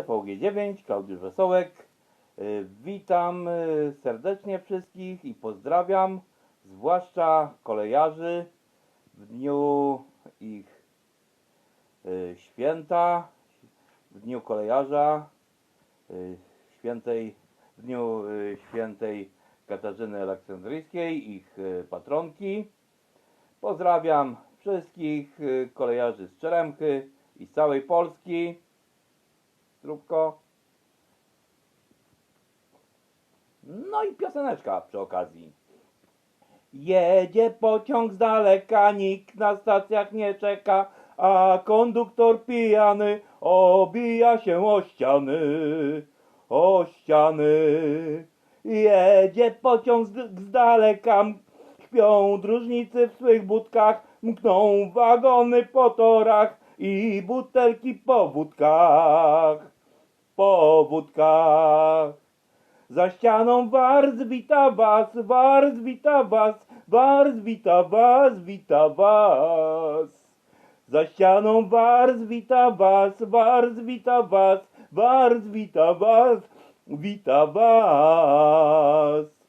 TVG9, Klaudiusz Wesołek. Y, Witam y, serdecznie wszystkich i pozdrawiam, zwłaszcza kolejarzy w dniu ich y, święta, w dniu kolejarza, świętej, w dniu świętej Katarzyny Aleksandryjskiej, ich patronki. Pozdrawiam wszystkich kolejarzy z Czeremchy i z całej Polski. Zdrówko. No i pioseneczka przy okazji. Jedzie pociąg z daleka, nikt na stacjach nie czeka, a konduktor pijany obija się o ściany, o ściany. Jedzie pociąg z, z daleka, śpią dróżnicy w swych budkach, mkną wagony po torach i butelki po wódkach, po. Za ścianą wars wita was, wars wita was, wita was. Za ścianą wars wita was, wars wita was, wita was.